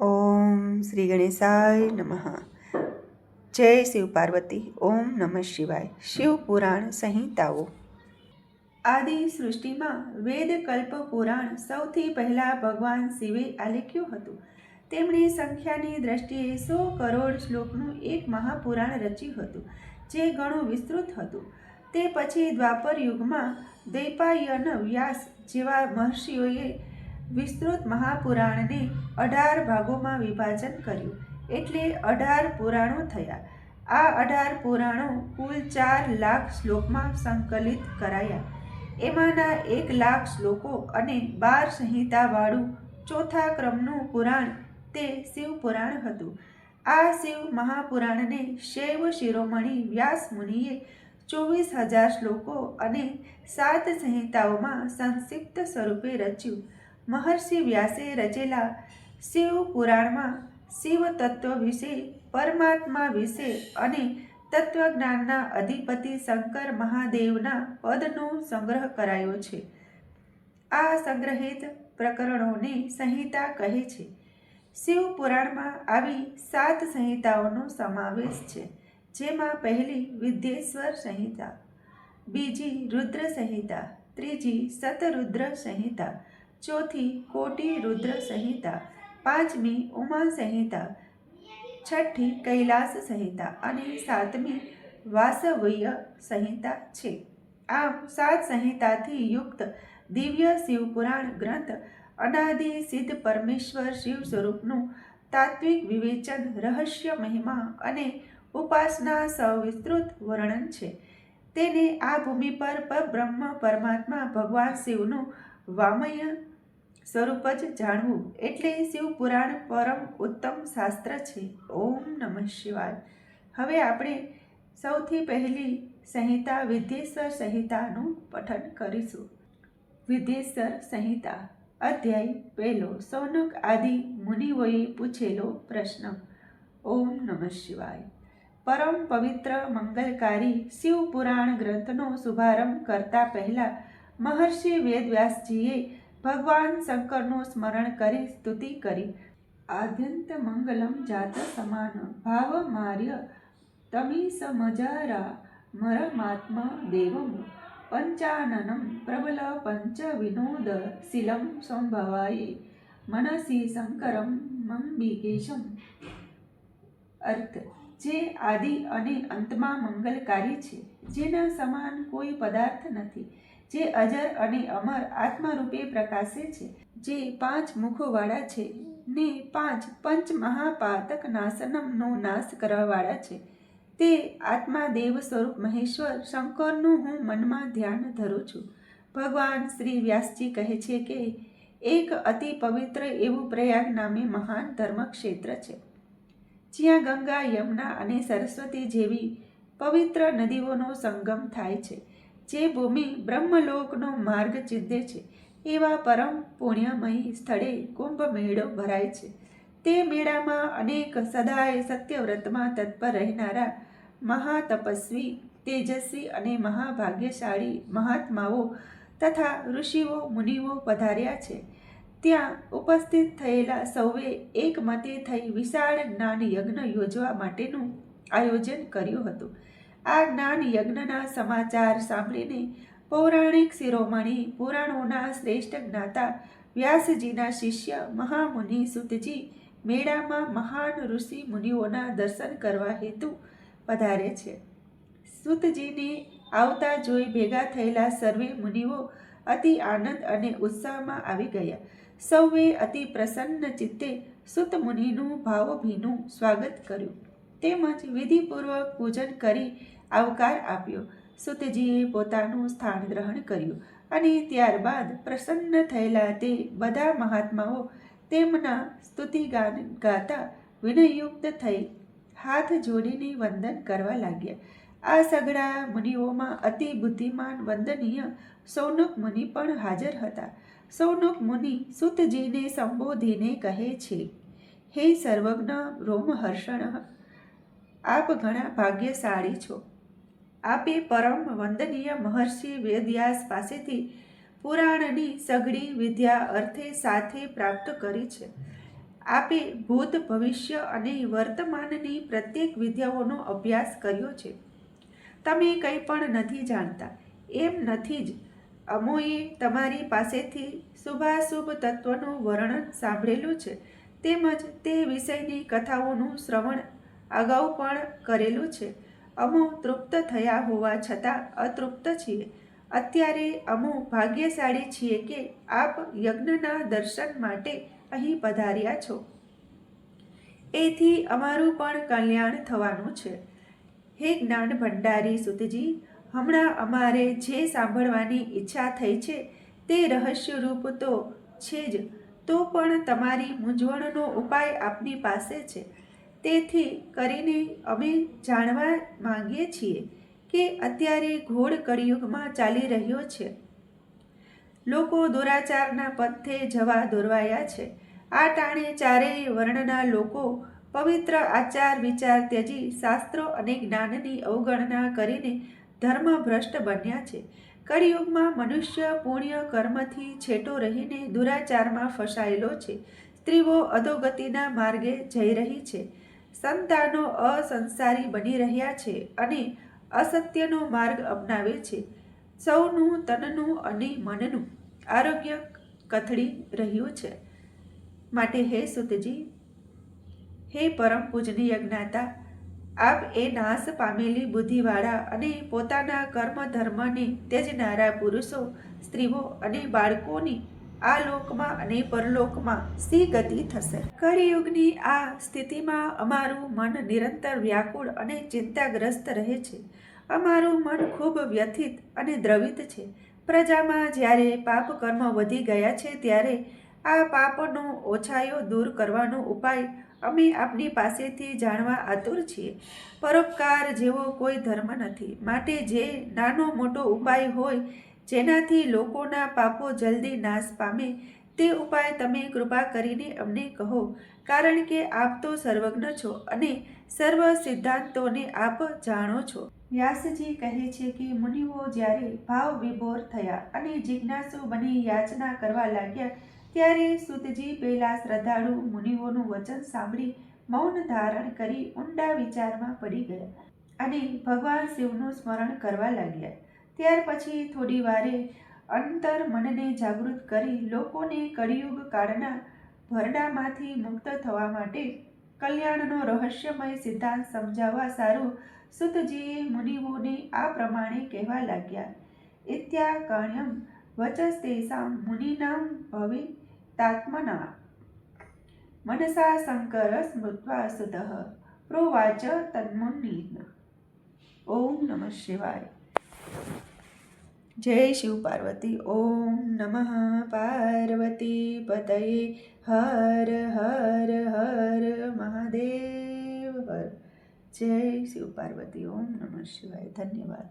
ઓમ શ્રી ગણેશાય નમઃ. જય શિવ પાર્વતી, ઓમ નમઃ શિવાય. શિવ પુરાણ સંહિતાઓ. આદિ સૃષ્ટિમાં વેદકલ્પ પુરાણ સૌથી પહેલાં ભગવાન શિવે આલેખ્યું હતું. તેમણે સંખ્યાની દ્રષ્ટિએ સો કરોડ શ્લોકનું એક મહાપુરાણ રચ્યું હતું, જે ઘણું વિસ્તૃત હતું. તે પછી દ્વાપર યુગમાં દૈપાયન વ્યાસ જેવા મહર્ષિઓએ વિસ્તૃત મહાપુરાણને અઢાર ભાગોમાં વિભાજન કર્યું. એટલે અઢાર પુરાણો થયા. આ અઢાર પુરાણો કુલ ચાર લાખ શ્લોકમાં સંકલિત કરાયા. એમાંના એક લાખ શ્લોકો અને બાર સંહિતાવાળું ચોથા ક્રમનું પુરાણ તે શિવ પુરાણ હતું. આ શિવ મહાપુરાણને શૈવ શિરોમણી વ્યાસ મુનિએ ચોવીસ હજાર શ્લોકો અને સાત સંહિતાઓમાં સંક્ષિપ્ત સ્વરૂપે રચ્યું. મહર્ષિ વ્યાસે રચેલા શિવ પુરાણમાં શિવ તત્વ વિશે, પરમાત્મા વિશે અને તત્વજ્ઞાનના અધિપતિ શંકર મહાદેવના પદનો સંગ્રહ કરાયો છે. આ સંગ્રહિત પ્રકરણોને સંહિતા કહે છે. શિવ પુરાણમાં આવી સાત સંહિતાઓનો સમાવેશ છે, જેમાં પહેલી વિદ્યેશ્વર સંહિતા, બીજી રુદ્ર સંહિતા, ત્રીજી સતરુદ્ર સંહિતા ચોથી કોટી રુદ્ર સંહિતા, પાંચમી ઉમા સંહિતા, છઠ્ઠી કૈલાસ સંહિતા અને સાતમી વાસવય સંહિતા છે. આમ સાત સંહિતાથી યુક્ત દિવ્ય શિવપુરાણ ગ્રંથ અનાદિ સિદ્ધ પરમેશ્વર શિવ સ્વરૂપનું તાત્વિક વિવેચન, રહસ્ય મહિમા અને ઉપાસના સવિસ્તૃત વર્ણન છે. તેને આ ભૂમિ પર પરબ્રહ્મ પરમાત્મા ભગવાન શિવનું વામય સ્વરૂપ જ જાણવું એટલે શિવ પુરાણ પરમ ઉત્તમ શાસ્ત્ર છે. ઓમ નમઃ શિવાય. હવે આપણે સૌથી પહેલી સંહિતા વિદ્યેશ્વર સંહિતાનું પઠન કરીશું. વિદ્યેશ્વર સંહિતા, અધ્યાય પહેલો. સૌનક આદિ મુનિઓએ પૂછેલો પ્રશ્ન. ઓમ નમઃ શિવાય. પરમ પવિત્ર મંગલકારી શિવ પુરાણ ગ્રંથનો શુભારંભ કરતા પહેલા મહર્ષિ વેદવ્યાસજીએ ભગવાન શંકરનું સ્મરણ કરી સ્તુતિ કરી. આદ્યંત મંગલમ જાત સમાન ભાવ માર્ય તમી સમજારા મરમાત્મા દેવમ પંચાનનમ પ્રબલ પંચ વિનોદ શિલમ સંભવાય. મનસી શંકરમ મંબિકેશમ અર્થ, જે આદિ અને અંતમાં મંગલકારી છે, જેના સમાન કોઈ પદાર્થ નથી. જે અજર અને અમર આત્મારૂપે પ્રકાશે છે, જે પાંચ મુખોવાળા છે ને પાંચ પંચ મહાપાતક નાશનમનો નાશ કરવાવાળા છે. તે આત્મા દેવ સ્વરૂપ મહેશ્વર શંકરનું હું મનમાં ધ્યાન ધરું છું. ભગવાન શ્રી વ્યાસજી કહે છે કે, એક અતિ પવિત્ર એવું પ્રયાગ નામે મહાન ધર્મક્ષેત્ર છે. જ્યાં ગંગા, યમુના અને સરસ્વતી જેવી પવિત્ર નદીઓનો સંગમ થાય છે. જે ભૂમિ બ્રહ્મલોકનો માર્ગ ચિંધે છે, એવા પરમ પુણ્યમય સ્થળે કુંભ મેળો ભરાય છે. તે મેળામાં અનેક સદાય સત્યવ્રતમાં તત્પર રહેનારા મહાતપસ્વી, તેજસ્વી અને મહાભાગ્યશાળી મહાત્માઓ તથા ઋષિઓ, મુનિઓ પધાર્યા છે. ત્યાં ઉપસ્થિત થયેલા સૌએ એકમતે થઈ વિશાળ જ્ઞાન યજ્ઞ યોજવા માટેનું આયોજન કર્યું હતું. આ જ્ઞાન યજ્ઞના સમાચાર સાંભળીને પૌરાણિક શિરોમણી, પુરાણોના શ્રેષ્ઠ જ્ઞાતા વ્યાસજીના શિષ્ય મહામુનિ સુતજી મેળામાં મહાન ઋષિ મુનિઓના દર્શન કરવા હેતુ પધારે છે. સુતજીને આવતા જોઈ ભેગા થયેલા સર્વે મુનિઓ અતિ આનંદ અને ઉત્સાહમાં આવી ગયા. સૌએ અતિ પ્રસન્ન ચિત્તે સુત મુનિનું ભાવભીનું સ્વાગત કર્યું. તેમજ વિધિપૂર્વક પૂજન કરી આવકાર આપ્યો. સુતજીએ પોતાનું સ્થાન ગ્રહણ કર્યું અને ત્યારબાદ પ્રસન્ન થયેલા તે બધા મહાત્માઓ તેમના સ્તુતિગાન ગાતા વિનયયુક્ત થઈ હાથ જોડીને વંદન કરવા લાગ્યા. આ સગડા મુનિઓમાં અતિ બુદ્ધિમાન વંદનીય સૌનક મુનિ પણ હાજર હતા. સૌનક મુનિ સુતજીને સંબોધીને કહે છે, હે સર્વજ્ઞ રોમહર્ષણ, આપ ઘણા ભાગ્યશાળી છો. આપે પરમ વંદનીય મહર્ષિ વેદવ્યાસ પાસેથી પુરાણની સઘળી વિદ્યા અર્થે સાથે પ્રાપ્ત કરી છે. આપે ભૂત ભવિષ્ય અને વર્તમાનની પ્રત્યેક વિદ્યાઓનો અભ્યાસ કર્યો છે. તમે કંઈ પણ નથી જાણતા. એમ નથી જ. અમોએ તમારી પાસેથી શુભાશુભ તત્વનું વર્ણન સાંભળેલું છે. તેમજ તે વિષયની કથાઓનું શ્રવણ અગાઉ પણ કરેલું છે. અમો તૃપ્ત થયા હોવા છતાં અતૃપ્ત છીએ. અત્યારે અમો ભાગ્યશાળી છીએ કે આપ યજ્ઞના દર્શન માટે અહીં પધાર્યા છો. એથી અમારું પણ કલ્યાણ થવાનું છે. હે જ્ઞાન ભંડારી સુતજી, હમણાં અમારે જે સાંભળવાની ઈચ્છા થઈ છે તે રહસ્યરૂપ તો છે જ, તો પણ તમારી મૂંઝવણનો ઉપાય આપની પાસે છે. તેથી કરીને અમે જાણવા માંગીએ છીએ કે અત્યારે ઘોડ કળિયુગમાં ચાલી રહ્યો છે. લોકો દુરાચારના પંથે જવા દોરવાયા છે. આ ટાણે ચારેય વર્ણના લોકો પવિત્ર આચાર, વિચાર, ત્યજી, શાસ્ત્રો અને જ્ઞાનની અવગણના કરીને ધર્મભ્રષ્ટ બન્યા છે. કળિયુગમાં મનુષ્ય પુણ્ય કર્મથી છેટો રહીને દુરાચારમાં ફસાયેલો છે. સ્ત્રીઓ અધોગતિના માર્ગે જઈ રહી છે. સંતાનો અસંસારી બની રહ્યા છે અને અસત્યનો માર્ગ અપનાવે છે. સૌનું, તનનું અને મનનું આરોગ્ય કથળી રહ્યું છે. માટે હે સુતજી, હે પરમ પૂજનીય જ્ઞાતા, આપ એ નાશ પામેલી બુદ્ધિવાળા અને પોતાના કર્મ ધર્મને તેજનારા પુરુષો, સ્ત્રીઓ અને બાળકોની આ લોકમાં અને પરલોકમાં સી ગતિ થશે? કળિયુગની આ સ્થિતિમાં અમારું મન નિરંતર વ્યાકુળ અને ચિંતાગ્રસ્ત રહે છે. અમારું મન ખૂબ વ્યથિત અને દ્રવિત છે. પ્રજામાં જ્યારે પાપ કર્મ વધી ગયા છે, ત્યારે આ પાપનો ઓછાયો દૂર કરવાનો ઉપાય અમે આપની પાસેથી જાણવા આતુર છીએ. પરોપકાર જેવો કોઈ ધર્મ નથી. માટે જે નાનો મોટો ઉપાય હોય જેનાથી લોકોના પાપો જલ્દી નાશ પામે તે ઉપાય તમે કૃપા કરીને અમને કહો, કારણ કે આપ તો સર્વજ્ઞ છો અને સર્વ સિદ્ધાંતોને આપ જાણો છો. વ્યાસજી કહે છે કે મુનિઓ જ્યારે ભાવ વિભોર થયા અને જિજ્ઞાસુ બની યાચના કરવા લાગ્યા, ત્યારે સુતજી પહેલા શ્રદ્ધાળુ મુનિઓનું વચન સાંભળી મૌન ધારણ કરી ઊંડા વિચારમાં પડી ગયા અને ભગવાન શિવનું સ્મરણ કરવા લાગ્યા. ત્યાર પછી થોડી વારે અંતર મનને જાગૃત કરી લોકોને કળિયુગ કાળના ભરડામાંથી મુક્ત થવા માટે કલ્યાણનો રહસ્યમય સિદ્ધાંત સમજાવવા સારું સુતજીએ મુનિઓને આ પ્રમાણે કહેવા લાગ્યા. ઇત્યાકર્ણ્યમ વચસ્તેસામ મુનિનામ ભવિ તાત્મના. મનસા શંકર સ્મૃત્વા સુત. પ્રોવાચ તન્મુનિ ઓમ નમઃ શિવાય. જય શિવ પાર્વતી. ઓમ નમઃ પાર્વતી પતયે. હર હર હર મહાદેવ. હર જય શિવ પાર્વતી. ઓમ નમઃ શિવાય. ધન્યવાદ.